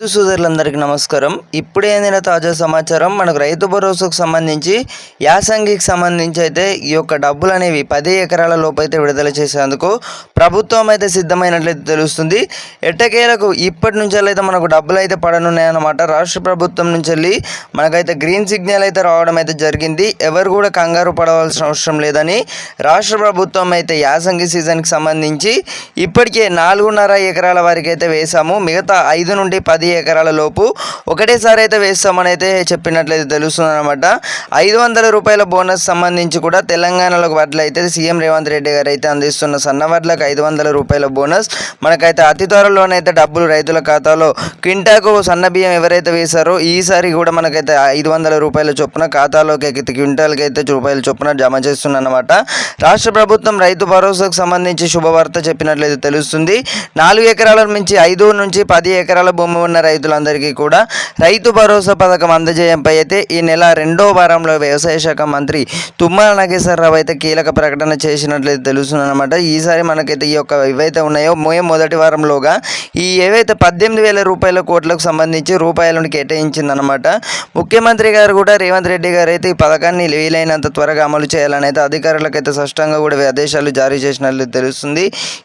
రైతు సోదరులందరికీ నమస్కారం. ఇప్పుడే అందిన తాజా సమాచారం మనకు రైతు భరోసాకు సంబంధించి యాసంగికి సంబంధించి అయితే ఈ యొక్క డబ్బులు అనేవి పది ఎకరాల లోపు అయితే విడుదల చేసేందుకు ప్రభుత్వం అయితే సిద్ధమైనట్లయితే తెలుస్తుంది. ఎట్టకేలకు ఇప్పటి నుంచి అయితే మనకు డబ్బులు అయితే పడనున్నాయన్నమాట. రాష్ట్ర ప్రభుత్వం నుంచి వెళ్ళి మనకైతే గ్రీన్ సిగ్నల్ అయితే రావడం అయితే జరిగింది. ఎవరు కూడా కంగారు పడవలసిన అవసరం లేదని రాష్ట్ర ప్రభుత్వం అయితే యాసంగి సీజన్కి సంబంధించి ఇప్పటికే నాలుగున్నర ఎకరాల వరకు అయితే వేసాము మిగతా ఐదు నుండి పది ఎకరాల లోపు ఒకటేసారి అయితే వేస్తామని అయితే చెప్పినట్లయితే తెలుస్తుంది అనమాట ఐదు వందల రూపాయల బోనస్ సంబంధించి కూడా తెలంగాణలో వడ్లు అయితే సీఎం రేవంత్ రెడ్డి గారు అయితే అందిస్తున్న సన్న వడ్లకు ఐదు వందల రూపాయల బోనస్. మనకైతే అతి త్వరలోనైతే డబ్బులు రైతుల ఖాతాలో క్వింటాకు సన్న బియ్యం ఎవరైతే వేశారో ఈసారి కూడా మనకైతే ఐదు వందల రూపాయల చొప్పున ఖాతాలోకి అయితే క్వింటాల్కి అయితే రూపాయల చొప్పున జమ చేస్తుందన్నమాట. రాష్ట్ర ప్రభుత్వం రైతు భరోసాకు సంబంధించి శుభవార్త చెప్పినట్లయితే తెలుస్తుంది. నాలుగు ఎకరాల నుంచి ఐదు నుంచి పది ఎకరాల భూమి ఉన్న రైతులందరికీ కూడా రైతు భరోసా పథకం అందజేయంపై అయితే ఈ నెల రెండో వారంలో వ్యవసాయ శాఖ మంత్రి తుమ్మల నాగేశ్వరరావు అయితే కీలక ప్రకటన చేసినట్లయితే తెలుస్తుందన్నమాట. ఈసారి మనకైతే ఈ యొక్క ఏవైతే ఉన్నాయో మే మొదటి వారంలోగా ఈ ఏవైతే పద్దెనిమిది వేల రూపాయల కోట్లకు సంబంధించి రూపాయలను కేటాయించిందనమాట ముఖ్యమంత్రి గారు కూడా రేవంత్ రెడ్డి గారు అయితే ఈ పథకాన్ని వీలైనంత త్వరగా అమలు చేయాలని అయితే అధికారులకైతే స్పష్టంగా కూడా ఆదేశాలు జారీ చేసినట్లు తెలుస్తుంది.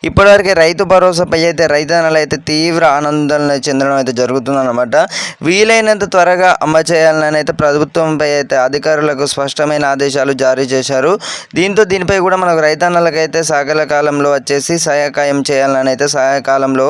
ఇప్పటివరకు రైతు భరోసాపై అయితే రైతన్నలు అయితే తీవ్ర ఆనందన చెందడం అయితే జరుగుతుందన్నమాట. వీలైనంత త్వరగా అమలు చేయాలని అయితే ప్రభుత్వంపై అయితే అధికారులకు స్పష్టమైన ఆదేశాలు జారీ చేశారు. దీంతో దీనిపై కూడా మనకు రైతన్నలకైతే సాగల కాలంలో వచ్చేసి సహాయకాయం చేయాలని అయితే సహాయకాలంలో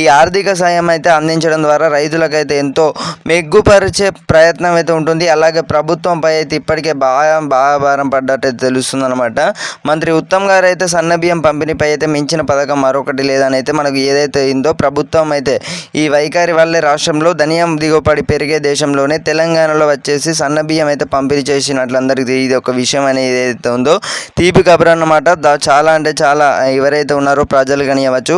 ఈ ఆర్థిక సాయం అయితే అందించడం ద్వారా రైతులకైతే ఎంతో మెగ్గుపరిచే ప్రయత్నం అయితే ఉంటుంది. అలాగే ప్రభుత్వంపై అయితే ఇప్పటికే బాగా బాగా భారం పడ్డట్టయితే తెలుస్తుంది అనమాట మంత్రి ఉత్తమ్ గారు అయితే సన్న బియ్యం పంపిణీపై అయితే మించిన పథకం మరొకటి లేదని అయితే మనకు ఏదైతే అయిందో ప్రభుత్వం అయితే ఈ వైఖరి వల్ల రాష్ట్రంలో ధనియం దిగుబడి పెరిగే దేశంలోనే తెలంగాణలో వచ్చేసి సన్న బియ్యం అయితే పంపిణీ చేసినట్లు అందరికీ ఇది ఒక విషయం అనేది ఏదైతే ఉందో తీపి కబురు అన్నమాట. చాలా అంటే చాలా ఎవరైతే ఉన్నారో ప్రజలు కనియవచ్చు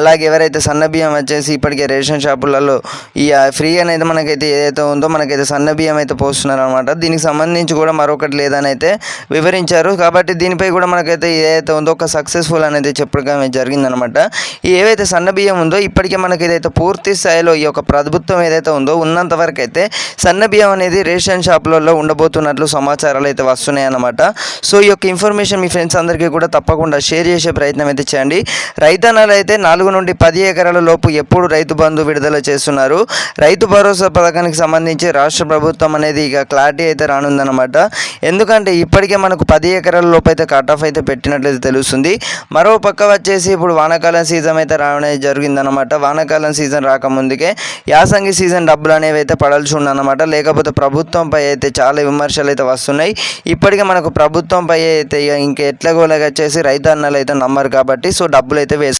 అలాగే ఎవరైతే సన్న బియ్యం వచ్చేసి ఇప్పటికే రేషన్ షాపులలో ఈ ఫ్రీ అనేది మనకైతే ఏదైతే ఉందో మనకైతే సన్న బియ్యం అయితే పోస్తున్నారు అనమాట దీనికి సంబంధించి కూడా మరొకటి లేదని అయితే వివరించారు. కాబట్టి దీనిపై కూడా మనకైతే ఏదైతే ఉందో ఒక సక్సెస్ఫుల్ అనేది చెప్పడం జరిగిందనమాట ఏవైతే సన్న బియ్యం ఉందో ఇప్పటికే మనకి ఏదైతే పూర్తి స్థాయిలో ఈ యొక్క ఒక ప్రభుత్వం ఏదైతే ఉందో ఉన్నంత వరకు అయితే సన్న బియ్యం అనేది రేషన్ షాపులలో ఉండబోతున్నట్లు సమాచారాలు అయితే వస్తున్నాయి అన్నమాట సో ఈ యొక్క ఇన్ఫర్మేషన్ మీ ఫ్రెండ్స్ అందరికీ కూడా తప్పకుండా షేర్ చేసే ప్రయత్నం అయితే చేయండి. రైతన్నలు అయితే నాలుగు నుండి పది ఎకరాల లోపు ఎప్పుడు రైతు బంధు విడుదల చేస్తున్నారు. రైతు భరోసా పథకానికి సంబంధించి రాష్ట్ర ప్రభుత్వం అనేది ఇక క్లారిటీ అయితే రానుందన్నమాట. ఎందుకంటే ఇప్పటికే మనకు పది ఎకరాల లోపు అయితే కట్ ఆఫ్ అయితే పెట్టినట్లయితే తెలుస్తుంది. మరో పక్క వచ్చేసి ఇప్పుడు వానాకాలం సీజన్ అయితే రావడం జరిగిందనమాట వానాకాలం సీజన్ రాకముందుకే యాసంగి సీజన్ డబ్బులు అనేవి అయితే పడాల్సి ఉందన్నమాట. లేకపోతే ప్రభుత్వంపై అయితే చాలా విమర్శలు అయితే వస్తున్నాయి. ఇప్పటికే మనకు ప్రభుత్వంపై అయితే ఇంక ఇంకా వచ్చేసి రైతన్నలు అయితే నమ్మరు కాబట్టి సో డబ్బులు అయితే వేసు